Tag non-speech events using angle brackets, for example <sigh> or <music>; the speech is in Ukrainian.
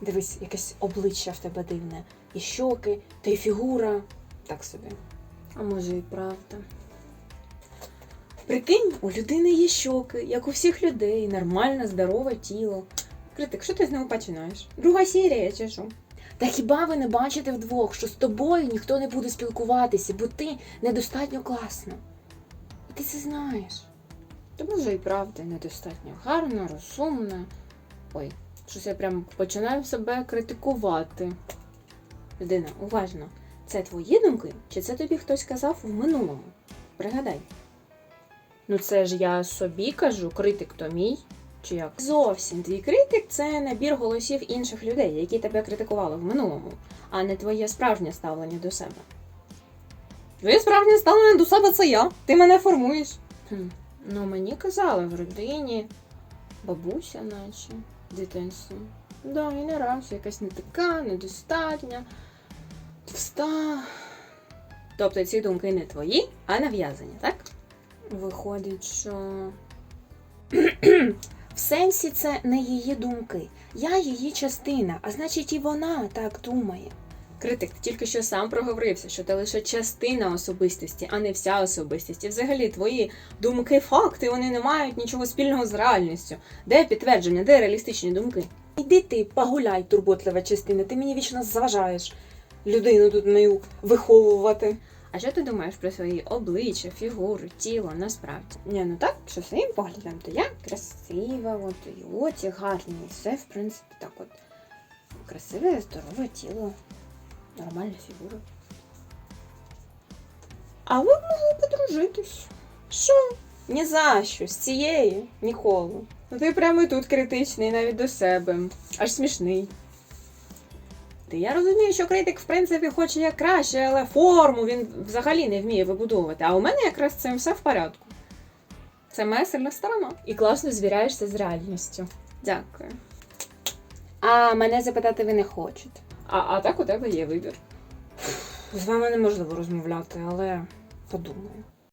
Дивись, якесь обличчя в тебе дивне. І щоки, та й фігура. Так собі. А може і правда. Прикинь, у людини є щоки, як у всіх людей, нормальне, здорове тіло. Критик, що ти знову починаєш? Друга серія чи що? Та хіба ви не бачите вдвох, що з тобою ніхто не буде спілкуватися, бо ти недостатньо класна. І ти це знаєш. То може і правда, недостатньо гарна, розумна. Ой, щось я прям починаю себе критикувати. Людина, уважно, це твої думки, чи це тобі хтось казав в минулому? Пригадай. Ну це ж я собі кажу, критик то мій. Чи як? Зовсім твій критик це набір голосів інших людей, які тебе критикували в минулому, а не твоє справжнє ставлення до себе. Твоє справжнє ставлення до себе це я. Ти мене формуєш. Хм. Ну, мені казали в родині, бабуся, наче, дитинстві. Да, і не раз якась не така, недостатня, товста. Тобто ці думки не твої, а нав'язані, так? Виходить, що. <clears throat> В сенсі це не її думки. Я її частина, а значить і вона так думає. Критик, тільки що сам проговорився, що ти лише частина особистості, а не вся особистість. І взагалі твої думки, факти, вони не мають нічого спільного з реальністю. Де підтвердження, де реалістичні думки? Іди ти, погуляй, турботлива частина, ти мені вічно заважаєш людину тут мою виховувати. А що ти думаєш про свої обличчя, фігуру, тіло насправді? Ні, ну так, що своїм поглядом, то я красива, от і очі гарні, все, в принципі, так от. Красиве, здорове тіло, нормальна фігура. А ви могли подружитись. Що? Ні за що, з цієї ніколи. Ну ти прямо і тут критичний навіть до себе. Аж смішний. Ти я розумію, що критик, в принципі, хоче як краще, але форму він взагалі не вміє вибудовувати. А у мене якраз цим все в порядку. Це моя сильна сторона. І класно звіряєшся з реальністю. Дякую. А мене запитати ви не хочете. А, а так у тебе є вибір. З вами неможливо розмовляти, але подумаю.